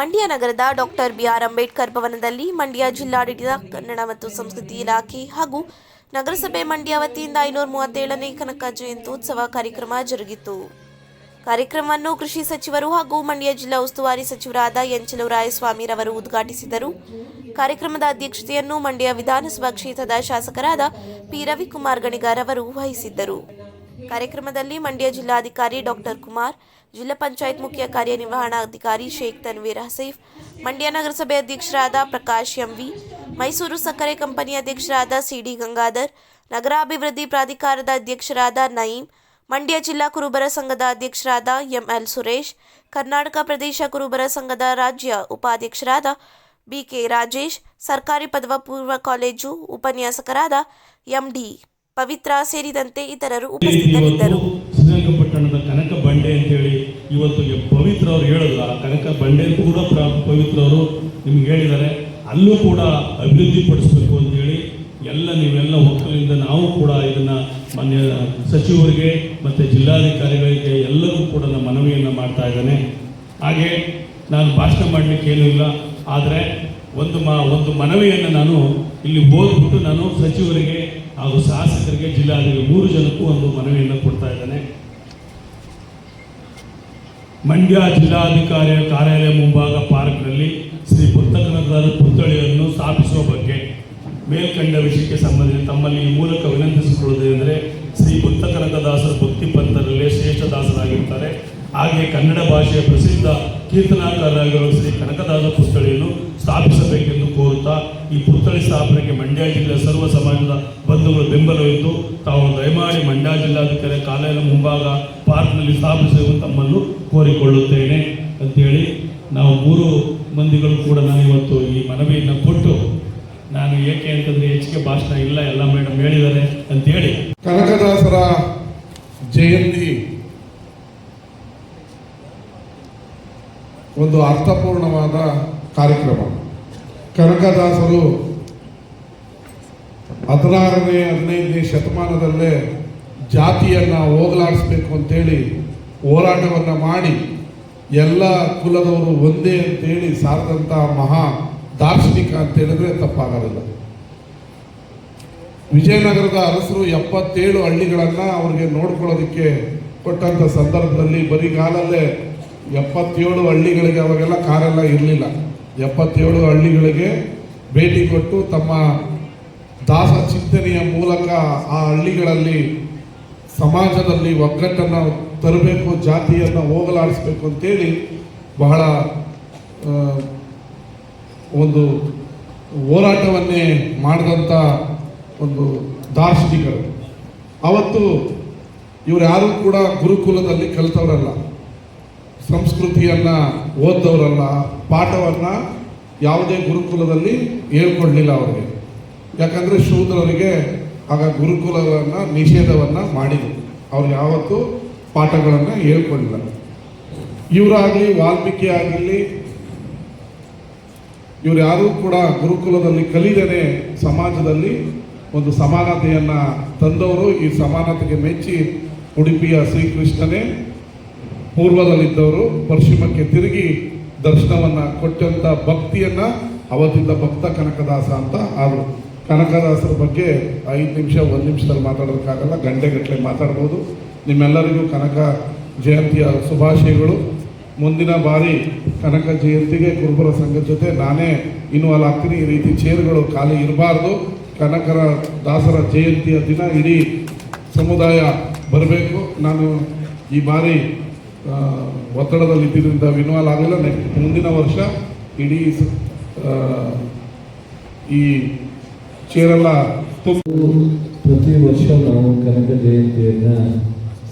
ಮಂಡ್ಯ ನಗರದ doctor B R Ambedkar ಭವನದಲ್ಲಿ ಮಂಡ್ಯ ಜಿಲ್ಲಾಡಳಿತ, ಕನ್ನಡ ಮತ್ತು ಸಂಸ್ಕೃತಿ ಇಲಾಖೆ ಹಾಗೂ ನಗರಸಭೆ ಮಂಡ್ಯ ವತಿಯಿಂದ ಐನೂರ ಮೂವತ್ತೇಳನೇ ಕನಕ ಜಯಂತ್ಯೋತ್ಸವ ಕಾರ್ಯಕ್ರಮ ಜರುಗಿತು. ಕಾರ್ಯಕ್ರಮವನ್ನು ಕೃಷಿ ಸಚಿವರು ಹಾಗೂ ಮಂಡ್ಯ ಜಿಲ್ಲಾ ಉಸ್ತುವಾರಿ ಸಚಿವರಾದ ಎನ್ ರವರು ಉದ್ಘಾಟಿಸಿದರು. ಕಾರ್ಯಕ್ರಮದ ಅಧ್ಯಕ್ಷತೆಯನ್ನು ಮಂಡ್ಯ ವಿಧಾನಸಭಾ ಕ್ಷೇತ್ರದ ಶಾಸಕರಾದ ಪಿ ರವಿಕುಮಾರ್ ಗಣಿಗಾರ್ ಅವರು ವಹಿಸಿದ್ದರು. ಕಾರ್ಯಕ್ರಮದಲ್ಲಿ ಮಂಡ್ಯ ಜಿಲ್ಲಾಧಿಕಾರಿ ಡಾಕ್ಟರ್ ಕುಮಾರ್, ಜಿಲ್ಲಾ ಪಂಚಾಯತ್ ಮುಖ್ಯ ಕಾರ್ಯನಿರ್ವಹಣಾಧಿಕಾರಿ ಶೇಖ್ ತನ್ವೀರ್ ಹಸೀಫ್, ಮಂಡ್ಯ ನಗರಸಭೆ ಅಧ್ಯಕ್ಷರಾದ ಪ್ರಕಾಶ್ ಎಂವಿ, ಮೈಸೂರು ಸಕ್ಕರೆ ಕಂಪನಿ ಅಧ್ಯಕ್ಷರಾದ ಸಿಡಿ ಗಂಗಾಧರ್, ನಗರಾಭಿವೃದ್ಧಿ ಪ್ರಾಧಿಕಾರದ ಅಧ್ಯಕ್ಷರಾದ ನಯೀಂ, ಮಂಡ್ಯ ಜಿಲ್ಲಾ ಕುರುಬರ ಸಂಘದ ಅಧ್ಯಕ್ಷರಾದ ಎಂ ಎಲ್ ಸುರೇಶ್, ಕರ್ನಾಟಕ ಪ್ರದೇಶ ಕುರುಬರ ಸಂಘದ ರಾಜ್ಯ ಉಪಾಧ್ಯಕ್ಷರಾದ ಬಿ ಕೆ ರಾಜೇಶ್, ಸರ್ಕಾರಿ ಪದವಪೂರ್ವ ಕಾಲೇಜು ಉಪನ್ಯಾಸಕರಾದ ಎಂಡಿ ಪವಿತ್ರ ಸೇರಿದಂತೆ ಇತರರು ಉಪಸ್ಥಿತರಿದ್ದರು. ಶ್ರೀರಂಗಪಟ್ಟಣದ ಕನಕ ಬಂಡೆ ಅಂತೇಳಿ ಇವತ್ತು ಎ- ಪವಿತ್ರ ಅವರು ಹೇಳಿದ್ರು ಆ ಕನಕ ಬಂಡೆ ಕೂಡ ಪವಿತ್ರ ಅವರು ನಿಮ್ಗೆ ಹೇಳಿದ್ದಾರೆ. ಅಲ್ಲೂ ಕೂಡ ಅಭಿವೃದ್ಧಿ ಅಂತ ಹೇಳಿ ಎಲ್ಲ ನೀವೆಲ್ಲ ಒಕ್ಕಲಿಂದ ನಾವು ಕೂಡ ಇದನ್ನ ಮಾನ್ಯ ಸಚಿವರಿಗೆ ಮತ್ತು ಜಿಲ್ಲಾಧಿಕಾರಿಗಳಿಗೆ ಎಲ್ಲರೂ ಕೂಡ ನಮ್ಮ ಮನವಿಯನ್ನು ಮಾಡ್ತಾ ಇದ್ದೇನೆ. ಹಾಗೆ ನಾನು ಭಾಷಣ ಮಾಡಲಿಕ್ಕೆ ಏನೂ ಇಲ್ಲ. ಆದರೆ ಒಂದು ಮಾ ಒಂದು ಮನವಿಯನ್ನು ನಾನು ಇಲ್ಲಿ ಓದ್ಬಿಟ್ಟು ನಾನು ಸಚಿವರಿಗೆ ಹಾಗೂ ಶಾಸಕರಿಗೆ ಜಿಲ್ಲಾಧಿಕಾರಿ ಮೂರು ಜನಕ್ಕೂ ಒಂದು ಮನವಿಯನ್ನು ಕೊಡ್ತಾ ಇದ್ದಾನೆ. ಮಂಡ್ಯ ಜಿಲ್ಲಾಧಿಕಾರಿಯ ಕಾರ್ಯಾಲಯ ಮುಂಭಾಗ ಪಾರ್ಕ್ನಲ್ಲಿ ಶ್ರೀ ಪುಸ್ತಕನಗರ ಪುತ್ಥಳಿಯನ್ನು ಸ್ಥಾಪಿಸುವ ಬಗ್ಗೆ ಮೇಲ್ಕಂಡ ವಿಷಯಕ್ಕೆ ಸಂಬಂಧಿಸಿ ತಮ್ಮಲ್ಲಿ ಈ ಮೂಲಕ ವಿನಂತಿಸಿಕೊಳ್ಳುವುದೇನೆಂದರೆ ಶ್ರೀ ಪುಸ್ತಕನಗದಾಸರ ಭಕ್ತಿ ಪಂಥರಲ್ಲೇ ಶ್ರೇಷ್ಠ ದಾಸರಾಗಿರ್ತಾರೆ ಹಾಗೆ ಕನ್ನಡ ಭಾಷೆಯ ಪ್ರಸಿದ್ಧ ಕೀರ್ತನಾಕಾರರಾಗಿರುವ ಶ್ರೀ ಕನಕದಾಸ ಪುತ್ಥಳಿಯನ್ನು ಸ್ಥಾಪಿಸಬೇಕೆಂದು ಕೋರುತ್ತಾ ಈ ಪುತ್ಥಳಿ ಸ್ಥಾಪನೆಗೆ ಮಂಡ್ಯ ಜಿಲ್ಲೆಯ ಸರ್ವ ಸಮಾಜದ ಬಂಧುಗಳು ಬೆಂಬಲವಿದ್ದು, ತಾವು ದಯಮಾಡಿ ಮಂಡ್ಯ ಜಿಲ್ಲಾಧಿಕಾರಿ ಕಾಲೇಜಿನ ಮುಂಭಾಗ ಪಾರ್ಕ್ನಲ್ಲಿ ಸ್ಥಾಪಿಸುವ ತಮ್ಮನ್ನು ಕೋರಿಕೊಳ್ಳುತ್ತೇನೆ ಅಂತೇಳಿ ನಾವು ಮೂರು ಮಂದಿಗಳು ಕೂಡ ನಾನು ಇವತ್ತು ಈ ಮನವಿಯನ್ನು ಕೊಟ್ಟು ನಾನು ಏಕೆ ಅಂತಂದರೆ ಹೆಚ್ಚಿಗೆ ಭಾಷಣ ಇಲ್ಲ, ಎಲ್ಲ ಮೇಡಮ್ ಹೇಳಿದ್ದಾರೆ ಅಂತೇಳಿ. ಕನಕದಾಸರ ಜಯಂತಿ ಒಂದು ಅರ್ಥಪೂರ್ಣವಾದ ಕಾರ್ಯಕ್ರಮ. ಕನಕದಾಸರು ಹದಿನಾರನೇ, ಹದಿನೈದನೇ ಶತಮಾನದಲ್ಲೇ ಜಾತಿಯನ್ನು ಹೋಗಲಾಡಿಸ್ಬೇಕು ಅಂತೇಳಿ ಹೋರಾಟವನ್ನು ಮಾಡಿ ಎಲ್ಲ ಕುಲದವರು ಒಂದೇ ಅಂತೇಳಿ ಸಾರದಂಥ ಮಹಾ ದಾರ್ಶನಿಕ ಅಂತ ಹೇಳಿದ್ರೆ ತಪ್ಪಾಗಲಿಲ್ಲ ವಿಜಯನಗರದ ಅರಸರು ಎಪ್ಪತ್ತೇಳು ಹಳ್ಳಿಗಳನ್ನು ಅವ್ರಿಗೆ ನೋಡ್ಕೊಳ್ಳೋದಕ್ಕೆ ಕೊಟ್ಟಂಥ ಸಂದರ್ಭದಲ್ಲಿ ಬರಿಗಾಲಲ್ಲೇ ಎಪ್ಪತ್ತೇಳು ಹಳ್ಳಿಗಳಿಗೆ ಅವಾಗೆಲ್ಲ ಕಾರೆಲ್ಲ ಇರಲಿಲ್ಲ. ಎಪ್ಪತ್ತೇಳು ಹಳ್ಳಿಗಳಿಗೆ ಭೇಟಿ ಕೊಟ್ಟು ತಮ್ಮ ದಾಸ ಚಿಂತನೆಯ ಮೂಲಕ ಆ ಹಳ್ಳಿಗಳಲ್ಲಿ ಸಮಾಜದಲ್ಲಿ ಒಗ್ಗಟ್ಟನ್ನು ತರಬೇಕು, ಜಾತಿಯನ್ನು ಹೋಗಲಾಡಿಸ್ಬೇಕು ಅಂತೇಳಿ ಬಹಳ ಒಂದು ಹೋರಾಟವನ್ನೇ ಮಾಡಿದಂಥ ಒಂದು ದಾರ್ಶನಿಕರು. ಅವತ್ತು ಇವ್ರು ಯಾರೂ ಕೂಡ ಗುರುಕುಲದಲ್ಲಿ ಕಲಿತವರಲ್ಲ. ಸಂಸ್ಕೃತಿಯನ್ನು ಓದ್ದವರಲ್ಲ ಪಾಠವನ್ನು ಯಾವುದೇ ಗುರುಕುಲದಲ್ಲಿ ಹೇಳ್ಕೊಡ್ಲಿಲ್ಲ ಅವರಿಗೆ. ಯಾಕಂದರೆ ಶೂದ್ರರಿಗೆ ಆಗ ಗುರುಕುಲವನ್ನು ನಿಷೇಧವನ್ನು ಮಾಡಿದರು. ಅವ್ರು ಯಾವತ್ತೂ ಪಾಠಗಳನ್ನು ಹೇಳ್ಕೊಂಡಿಲ್ಲ ಇವರಾಗಲಿ, ವಾಲ್ಮೀಕಿ ಆಗಿರಲಿ, ಇವ್ರು ಯಾರೂ ಕೂಡ ಗುರುಕುಲದಲ್ಲಿ ಕಲಿದೇನೆ ಸಮಾಜದಲ್ಲಿ ಒಂದು ಸಮಾನತೆಯನ್ನು ತಂದವರು. ಈ ಸಮಾನತೆಗೆ ಮೆಚ್ಚಿ ಉಡುಪಿಯ ಶ್ರೀಕೃಷ್ಣನೇ ಪೂರ್ವದಲ್ಲಿದ್ದವರು ಪಶ್ಚಿಮಕ್ಕೆ ತಿರುಗಿ ದರ್ಶನವನ್ನು ಕೊಟ್ಟಂಥ ಭಕ್ತಿಯನ್ನು ಅವತ್ತಿದ್ದ ಭಕ್ತ ಕನಕದಾಸ ಅಂತ ಆದರು. ಕನಕದಾಸರ ಬಗ್ಗೆ ಐದು ನಿಮಿಷ, ಒಂದು ನಿಮಿಷದಲ್ಲಿ ಮಾತಾಡೋದಕ್ಕಾಗಲ್ಲ ಗಂಟೆಗಟ್ಟಲೆ ಮಾತಾಡ್ಬೋದು. ನಿಮ್ಮೆಲ್ಲರಿಗೂ ಕನಕ ಜಯಂತಿಯ ಶುಭಾಶಯಗಳು. ಮುಂದಿನ ಬಾರಿ ಕನಕ ಜಯಂತಿಗೆ ಕುರುಬರ ಸಂಘದ ಜೊತೆ ನಾನೇ ಇನ್ವಾಲ್ವ್ ಆಗ್ತೀನಿ. ಈ ರೀತಿ ಚೇರ್ಗಳು ಖಾಲಿ ಇರಬಾರ್ದು. ಕನಕರ, ದಾಸರ ಜಯಂತಿಯ ದಿನ ಇಡೀ ಸಮುದಾಯ ಬರಬೇಕು. ನಾನು ಈ ಬಾರಿ ಒತ್ತಡದಲ್ಲಿ ಇದ್ದಿದ್ದರಿಂದ ವಿನ್ವಾಲ್ ಆಗಲಿಲ್ಲ. ನೆಕ್ಸ್ಟ್ ಮುಂದಿನ ವರ್ಷ ಇಡೀ ಈ ಚೇರೆಲ್ಲ ಪ್ರತಿ ವರ್ಷ ನಾವು ಕನಕ ಜಯಂತಿಯನ್ನು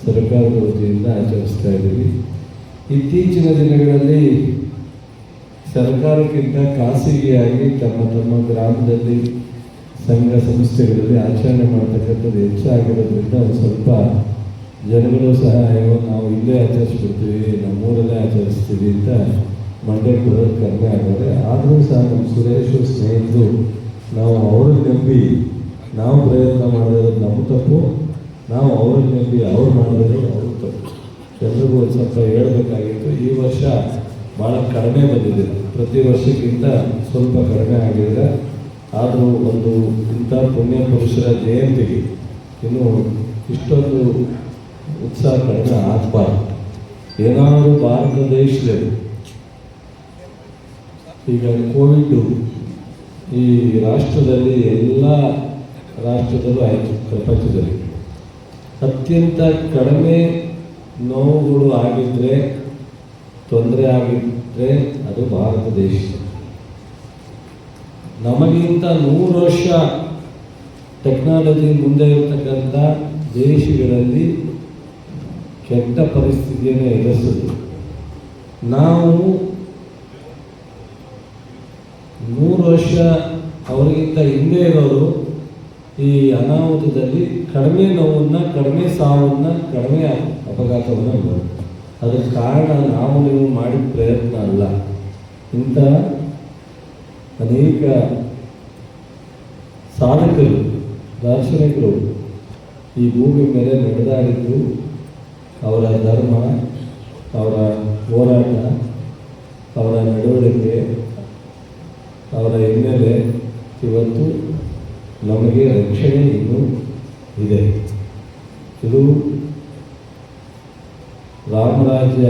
ಸರ್ಕಾರದ ವತಿಯಿಂದ ಆಚರಿಸ್ತಾ ಇದ್ದೀವಿ. ಇತ್ತೀಚಿನ ದಿನಗಳಲ್ಲಿ ಸರ್ಕಾರಕ್ಕಿಂತ ಖಾಸಗಿಯಾಗಿ ತಮ್ಮ ತಮ್ಮ ಗ್ರಾಮದಲ್ಲಿ ಸಂಘ ಸಂಸ್ಥೆಗಳಲ್ಲಿ ಆಚರಣೆ ಮಾಡ್ತಕ್ಕಂಥದ್ದು ಹೆಚ್ಚಾಗಿರೋದ್ರಿಂದ ಸ್ವಲ್ಪ ಜನಗಳು ಸಹ, ಅಯ್ಯೋ, ನಾವು ಇಲ್ಲೇ ಆಚರಿಸ್ಬಿಡ್ತೀವಿ ನಮ್ಮೂರಲ್ಲೇ ಆಚರಿಸ್ತೀವಿ ಅಂತ ಮಂಡ್ಯಕ್ಕೆ ಕಡಿಮೆ ಆಗೋದೆ. ಆದರೂ ಸಹ ನಮ್ಮ ಸುರೇಶ್ ಸ್ನೇಹಿತರು, ನಾವು ಅವ್ರನ್ನ ನಂಬಿ ನಾವು ಪ್ರಯತ್ನ ಮಾಡಿದ್ರೆ ನಮ್ಮ ತಪ್ಪು. ನಾವು ಅವ್ರನ್ನ ನಂಬಿ ಅವ್ರು ಮಾಡಿದ್ರೆ ಅವ್ರ ತಪ್ಪು. ಎಲ್ರಿಗೂ ಒಂದು ಸ್ವಲ್ಪ ಹೇಳಬೇಕಾಗಿತ್ತು, ಈ ವರ್ಷ ಭಾಳ ಕಡಿಮೆ ಬಂದಿದೆ. ಪ್ರತಿ ವರ್ಷಕ್ಕಿಂತ ಸ್ವಲ್ಪ ಕಡಿಮೆ ಆಗಿದೆ. ಆದರೂ ಒಂದು ಇಂಥ ಪುಣ್ಯ ಪುರುಷರ ಜಯಂತಿಗೆ ಇನ್ನು ಇಷ್ಟೊಂದು ಉತ್ಸಾಹ ಕಡಿಮೆ ಆಗ್ಬಾರ್ದು ಏನಾದರೂ ಭಾರತ ದೇಶದಲ್ಲಿ ಈಗ ಕೋವಿಡ್ ಈ ರಾಷ್ಟ್ರದಲ್ಲಿ ಎಲ್ಲ ರಾಷ್ಟ್ರದಲ್ಲೂ ಆಯಿತು ಪ್ರಪಂಚದಲ್ಲಿ ಅತ್ಯಂತ ಕಡಿಮೆ ನೋವುಗಳು ಆಗಿದ್ದರೆ ತೊಂದರೆ ಆಗಿದ್ದರೆ ಅದು ಭಾರತ ದೇಶ. ನಮಗಿಂತ ನೂರು ವರ್ಷ ಟೆಕ್ನಾಲಜಿ ಮುಂದೆ ಇರತಕ್ಕಂಥ ದೇಶಗಳಲ್ಲಿ ಕೆಟ್ಟ ಪರಿಸ್ಥಿತಿಯನ್ನು ಎದುರಿಸಿದ್ರು ನಾವು ನೂರು ವರ್ಷ ಅವರಿಗಿಂತ ಹಿಂದೆ ಇರೋರು ಈ ಅನಾಹುತದಲ್ಲಿ ಕಡಿಮೆ ನೋವನ್ನು, ಕಡಿಮೆ ಸಾವನ್ನು, ಕಡಿಮೆ ಅಪಘಾತವನ್ನು ಬರುತ್ತೆ ಅದಕ್ಕೆ ಕಾರಣ ನಾವು ನೀವು ಮಾಡಿದ ಪ್ರಯತ್ನ ಅಲ್ಲ. ಇಂಥ ಅನೇಕ ಸಾಧಕರು, ದಾರ್ಶನಿಕರು ಈ ಭೂಮಿ ಮೇಲೆ ನಡೆದಾಡಿದ್ದು ಅವರ ಧರ್ಮ, ಅವರ ಹೋರಾಟ, ಅವರ ನಡವಳಿಕೆ, ಅವರ ಹಿನ್ನೆಲೆ ಇವತ್ತು ನಮಗೆ ರಕ್ಷಣೆ ಇನ್ನೂ ಇದೆ. ಇದು ರಾಮರಾಜ್ಯ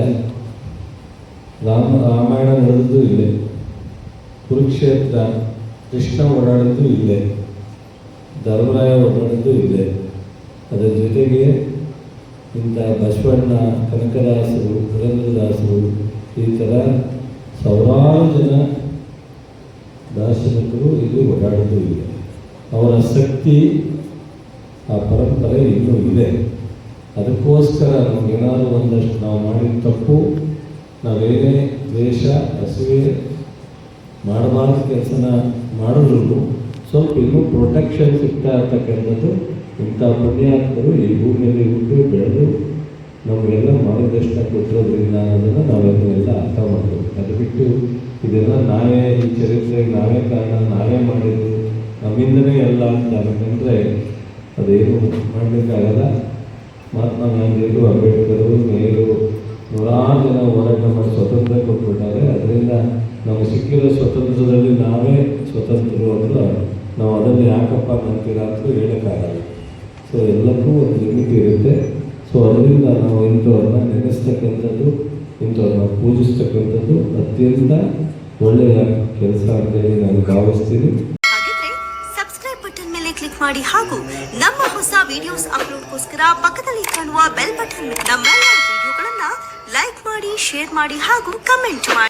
ರಾಮ ರಾಮಾಯಣ ನಡೆದು ಇದೆ. ಕುರುಕ್ಷೇತ್ರ, ಕೃಷ್ಣ ಓಡಾಡಿದ್ದು ಇದೆ. ಧರ್ಮರಾಯ ಓಡಾಡಿದ್ದು ಇದೆ. ಅದರ ಜೊತೆಗೆ ಇಂಥ ಬಸವಣ್ಣ, ಕನಕದಾಸರು ಪುರಂದ್ರದಾಸರು ಈ ಥರ ಸಾವಿರಾರು ಜನ ದಾರ್ಶನಿಕರು ಇಲ್ಲಿ ಓಡಾಡಿದ್ರು ಇದೆ. ಅವರ ಶಕ್ತಿ, ಆ ಪರಂಪರೆ ಇನ್ನೂ ಇದೆ. ಅದಕ್ಕೋಸ್ಕರ ನಮಗೇನಾದರೂ ಒಂದಷ್ಟು ನಾವು ಮಾಡಿದ ತಪ್ಪು, ನಾವೇನೇ ದ್ವೇಷ, ಅಸೂಯೆ ಮಾಡಬಾರ್ದು ಕೆಲಸನ ಮಾಡಿದ್ರು ಸ್ವಲ್ಪ ಇನ್ನೂ ಪ್ರೊಟೆಕ್ಷನ್ ಸಿಗ್ತಾ ಇರ್ತಕ್ಕಂಥದ್ದು ಇಂಥ ಪುಣ್ಯಾತ್ಮರು ಈ ಭೂಮಿಯಲ್ಲಿ ಹುಟ್ಟು ಬೆಳೆದು ನಮಗೆಲ್ಲ ಮಾರ್ಗದರ್ಶನ ಕೊಟ್ಟಿರೋದ್ರಿಂದ ಅನ್ನೋದನ್ನು ನಾವೆಲ್ಲ ಅರ್ಥ ಮಾಡಬೇಕು ಅದು ಬಿಟ್ಟು ಇದೆಲ್ಲ ನಾವೇ ಈ ಚರಿತ್ರೆಗೆ ನಾವೇ ಕಾರಣ, ನಾವೇ ಮಾಡಿದ್ದು ನಮ್ಮಿಂದನೇ ಎಲ್ಲ ಅಂತ ಅನ್ಕೊಂಡ್ರೆ ಅದೇನು ಮಾಡಲಿಕ್ಕಾಗಲ್ಲ. ಮಹಾತ್ಮ ಗಾಂಧಿಯವರು ಅಂಬೇಡ್ಕರು ಮೇಲು ನೂರಾರು ಜನ ಹೋರಾಟ ಮಾಡಿ ಸ್ವತಂತ್ರ ಕೊಟ್ಬಿಟ್ಟಾರೆ ಅದರಿಂದ ನಮಗೆ ಸಿಕ್ಕಿರೋ ಸ್ವತಂತ್ರದಲ್ಲಿ ನಾವೇ ಸ್ವತಂತ್ರರು ಅಂದ್ರೆ ನಾವು ಅದನ್ನು ಯಾಕಪ್ಪ ನಂಬ್ತೀರಾ ಅಂತ ಹೇಳೋಕ್ಕಾಗಲ್ಲ. ಸೊ ಎಲ್ಲಕ್ಕೂ ಒಂದು ಲಿಮಿಟ್ ಇರುತ್ತೆ. ಸೊ ಅದರಿಂದ ನಾವು ಇಂಥವ್ರನ್ನ ನೆನೆಸ್ತಕ್ಕಂಥದ್ದು, ಇಂಥವ್ರನ್ನ ಪೂಜಿಸ್ತಕ್ಕಂಥದ್ದು ಅತ್ಯಂತ ಒಳ್ಳೆಯ ಕೆಲಸ ಅಂತೇಳಿ ನಾನು ಭಾವಿಸ್ತೀನಿ. ಸಬ್ಸ್ಕ್ರೈಬ್ ಬಟನ್ ಮೇಲೆ ಕ್ಲಿಕ್ ಮಾಡಿ ಹಾಗೂ ನಮ್ಮ ಹೊಸ ವಿಡಿಯೋಸ್ ಅಪ್ಲೋಡ್ಗೋಸ್ಕರ ಪಕ್ಕದಲ್ಲಿ ಕಾಣುವ ಬೆಲ್ ಬಟನ್ ನಮ್ಮೆಲ್ಲ ವಿಡಿಯೋಗಳನ್ನ ಲೈಕ್ ಮಾಡಿ ಶೇರ್ ಮಾಡಿ ಹಾಗೂ ಕಮೆಂಟ್ ಮಾಡಿ.